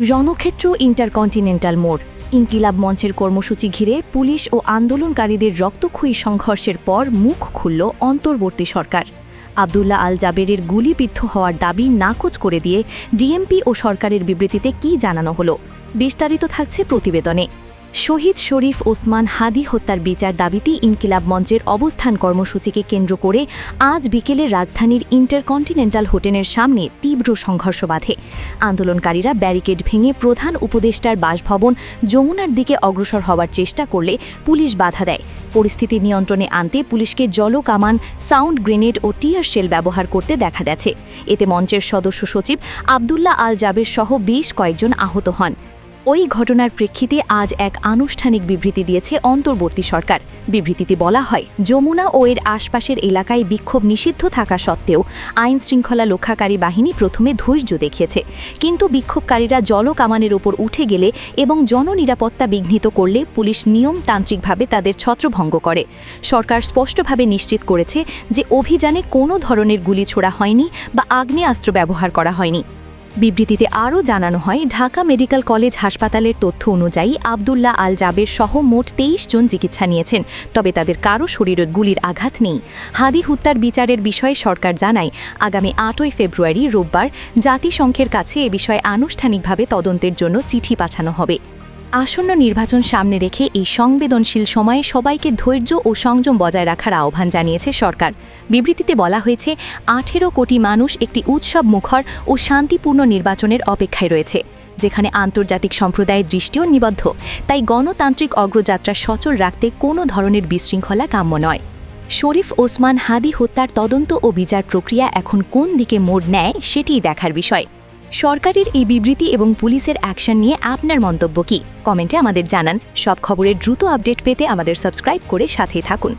রণক্ষেত্র intercontinental মোড়। ইনকিলাব মঞ্চের কর্মসূচি ঘিরে পুলিশ ও আন্দোলনকারীদের রক্তক্ষয়ী সংঘর্ষের পর মুখ খুলল অন্তর্বর্তী সরকার। আবদুল্লাহ আল জাবেরের গুলিবিদ্ধ হওয়ার দাবি নাকচ করে দিয়ে ডিএমপি ও সরকারের বিবৃতিতে কি জানানো হলো, বিস্তারিত থাকছে প্রতিবেদনে। শহীদ শরীফ ওসমান হাদি হত্যার বিচার দাবিতে ইনকিলাব মঞ্চের অবস্থান কর্মসূচিকে কেন্দ্র করে আজ বিকেলে রাজধানীর ইন্টারকন্টিনেন্টাল হোটেলের সামনে তীব্র সংঘর্ষ বাধে। আন্দোলনকারীরা ব্যারিকেড ভেঙে প্রধান উপদেষ্টার বাসভবন যমুনার দিকে অগ্রসর হওয়ার চেষ্টা করলে পুলিশ বাধা দেয়। পরিস্থিতি নিয়ন্ত্রণে আনতে পুলিশকে জলকামান, সাউন্ড গ্রেনেড ও টিয়ার শেল ব্যবহার করতে দেখা গেছে। এতে মঞ্চের সদস্য সচিব আবদুল্লাহ আল জাবের সহ বেশ কয়েকজন আহত হন। ওই ঘটনার প্রেক্ষিতে আজ এক আনুষ্ঠানিক বিবৃতি দিয়েছে অন্তর্বর্তী সরকার। বিবৃতিতে বলা হয়, যমুনা ও এর আশপাশের এলাকায় বিক্ষোভ নিষিদ্ধ থাকা সত্ত্বেও আইন শৃঙ্খলা রক্ষাকারী বাহিনী প্রথমে ধৈর্য দেখিয়েছে। কিন্তু বিক্ষোভকারীরা জল কামানের ওপর উঠে গেলে এবং জননিরাপত্তা বিঘ্নিত করলে পুলিশ নিয়মতান্ত্রিকভাবে তাদের ছত্রভঙ্গ করে। সরকার স্পষ্টভাবে নিশ্চিত করেছে যে অভিযানে কোনো ধরনের গুলি ছোড়া হয়নি বা আগ্নেয়াস্ত্র ব্যবহার করা হয়নি। বিবৃতিতে আরও জানানো হয়, ঢাকা মেডিকেল কলেজ হাসপাতালের তথ্য অনুযায়ী আবদুল্লাহ আল জাবের সহ মোট তেইশ জন চিকিৎসা নিয়েছেন, তবে তাদের কারও শরীরের গুলির আঘাত নেই। হাদি হত্যার বিচারের বিষয়ে সরকার জানায়, আগামী আটই ফেব্রুয়ারি রোববার জাতিসংঘের কাছে এ বিষয়ে আনুষ্ঠানিকভাবে তদন্তের জন্য চিঠি পাঠানো হবে। আসন্ন নির্বাচন সামনে রেখে এই সংবেদনশীল সময়ে সবাইকে ধৈর্য ও সংযম বজায় রাখার আহ্বান জানিয়েছে সরকার। বিবৃতিতে বলা হয়েছে, আঠেরো কোটি মানুষ একটি উৎসব মুখর ও শান্তিপূর্ণ নির্বাচনের অপেক্ষায় রয়েছে, যেখানে আন্তর্জাতিক সম্প্রদায়ের দৃষ্টিও নিবদ্ধ। তাই গণতান্ত্রিক অগ্রযাত্রা সচল রাখতে কোনো ধরনের বিশৃঙ্খলা কাম্য নয়। শরীফ ওসমান হাদি হত্যার তদন্ত ও বিচার প্রক্রিয়া এখন কোন দিকে মোড় নেয় সেটিই দেখার বিষয়। সরকারের এই বিবৃতি এবং পুলিশের অ্যাকশন নিয়ে আপনার মন্তব্য কি? কমেন্টে আমাদের জানান। সব খবরের দ্রুত আপডেট পেতে আমাদের সাবস্ক্রাইব করে সাথেই থাকুন।